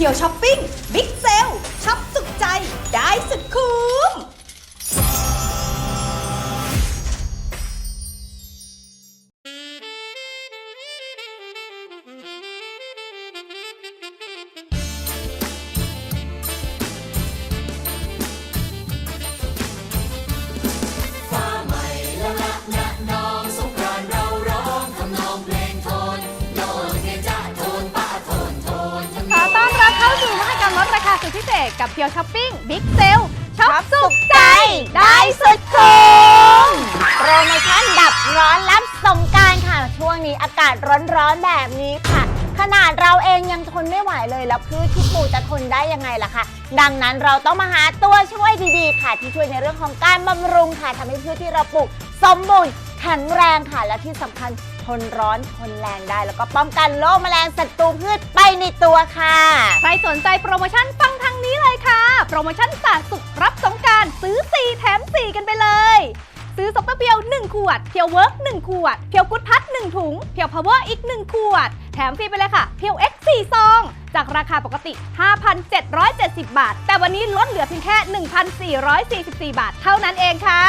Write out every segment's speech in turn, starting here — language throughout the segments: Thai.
พียวช้อปปิ้งบิ๊กเซลช็อปสุขใจ ได้สุดคุ้มขาสุดพิเศษกับเพียวช้อปปิ้งบิ๊กเซลช็อปสุขใจ ได้สุดคุ้มโปรโมชั่นดับร้อนรับสงการค่ะ ช่วงนี้อากาศร้อนๆแบบนี้ค่ะ ขนาดเราเองยังทนไม่ไหวเลย แล้วพืชที่ปลูกจะทนได้ยังไงล่ะคะดังนั้นเราต้องมาหาตัวช่วยดีๆ ค่ะ ที่ช่วยในเรื่องของการบำรุงค่ะทำให้พืชที่เราปลูกสมบูรณ์แข็งแรงค่ะและที่สำคัญ นร้อนทนแรงได้ แล้วก็ป้องกันโรคแมลงศัตรูพืชไปในตัวค่ะ ใครสนใจโปรโมชั่นฟังทางนี้เลยค่ะ โปรโมชั่นสะสุขรับสงการซื้อ 4 แถม 4 กันไปเลย ซื้อซุปเปอร์เพียว 1 ขวด เพียวเวิร์ก1ขวด เพียวกุดพัด 1 ถุง เพียวพาวเวอร์อีก 1 ขวด แถมฟรีไปเลยค่ะ เพียวเอ็กซ์4ซอง จากราคาปกติ 5,770 บาท แต่วันนี้ลดเหลือเพียงแค่ 1,444 บาท เท่านั้นเองค่ะ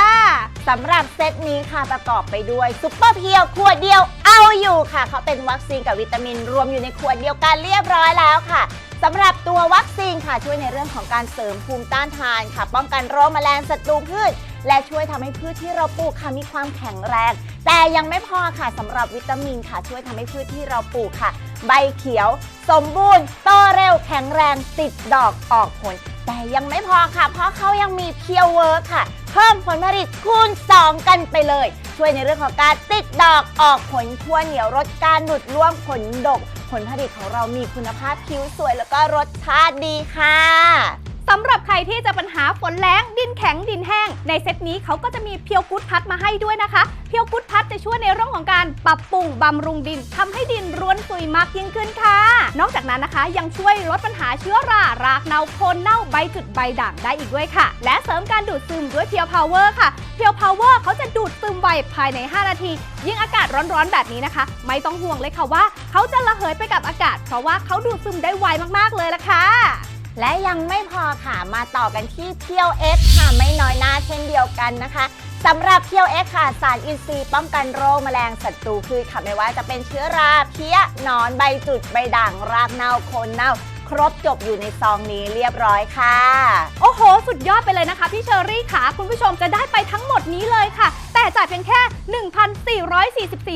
สำหรับเซตนี้ค่ะประกอบไปด้วยซุปเปอร์เพียวขวดเดียวเอาอยู่ค่ะ เขาเป็นวัคซีนกับวิตามินรวมอยู่ในขวดเดียวกันเรียบร้อยแล้วค่ะสำหรับตัววัคซีนค่ะช่วยในเรื่องของการเสริมภูมิต้านทานค่ะ ป้องกันโรคแมลงศัตรูพืช และช่วยทำให้พืชที่เราปลูกค่ะมีความแข็งแรง แต่ยังไม่พอค่ะสำหรับวิตามินค่ะ ช่วยทำให้พืชที่เราปลูกค่ะ ใบเขียว สมบูรณ์โตเร็วแข็งแรงติดดอกออกผล แต่ยังไม่พอค่ะ เพราะเขายังมีเพียวเวิร์คค่ะ เพิ่มผลผลิตคูณ 2 กันไปเลย ช่วยในเรื่องของการติดดอกออกผลทั่วเหนียวลดการหนุดร่วงผลดก ผลผลิตของเรามีคุณภาพผิวสวยแล้วก็รสชาติดีค่ะ สำหรับใครที่จะปัญหาฝนแล้งดินแข็งดินแห้ง ในเซตนี้เขาก็จะมีเพียวกุดพัดมาให้ด้วยนะคะ เพียวกุดพัดจะช่วยในเรื่องของการปรับปรุงบำรุงดินทำให้ดินร่วนซุยมากยิ่งขึ้นค่ะ นอกจากนั้นนะคะ ยังช่วยลดปัญหาเชื้อรารากเนาโคนเน่าใบจุดใบด่างได้อีกด้วยค่ะ และเสริมการดูดซึมด้วยเพียวพาวเวอร์ค่ะเพียวพาวเวอร์เขาจะดูดซึมไวภายใน 5 นาที ยิ่งอากาศร้อนๆแบบนี้นะคะ ไม่ต้องห่วงเลยค่ะว่า เขาจะระเหยไปกับอากาศ เพราะว่าเขาดูดซึมได้ไวมากๆเลยละค่ะ และยังไม่พอค่ะมาต่อกันที่เพียวเอ็กค่ะไม่น้อยหน้าเช่นเดียวกันนะคะสำหรับเพียวเอ็กค่ะสารอินทรีย์ป้องกันโรคแมลงศัตรูพืชค่ะไม่ว่าจะเป็นเชื้อราเพี้ยหนอนใบจุดใบด่างรากเน่าโคนเน่าครบจบอยู่ในซองนี้เรียบร้อยค่ะ โอ้โห สุดยอดไปเลยนะคะพี่เชอรี่ค่ะ คุณผู้ชมจะได้ไปทั้งหมดนี้เลยค่ะ แต่จ่ายเพียงแค่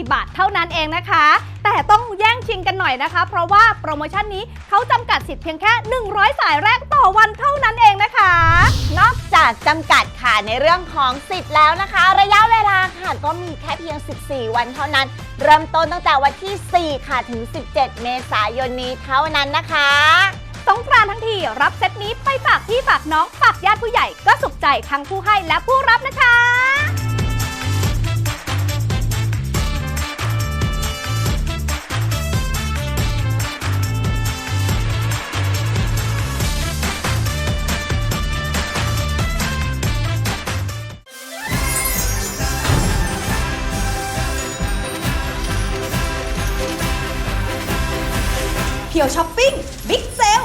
1,444 บาทเท่านั้นเองนะคะ แต่ต้องแย่งชิงกันหน่อยนะคะ เพราะว่าโปรโมชั่นนี้เขาจำกัดสิทธิ์เพียงแค่ 100 สายแรกต่อวันเท่านั้นเองนะคะ นอกจากจำกัดค่ะในเรื่องของสิทธิ์แล้วนะคะ ระยะเวลาค่ะก็มีแค่เพียง 14 วันเท่านั้น เริ่มต้นตั้งแต่วันที่ 4 ค่ะถึง 17 เมษายนนี้เท่านั้นนะคะสงกรานต์ทั้งทีรับเซตนี้ไปฝากพี่ฝากน้องฝากญาติผู้ใหญ่ก็สุขใจทั้งผู้ให้และผู้รับนะคะ เพียวช้อปปิ้งบิ๊กเซล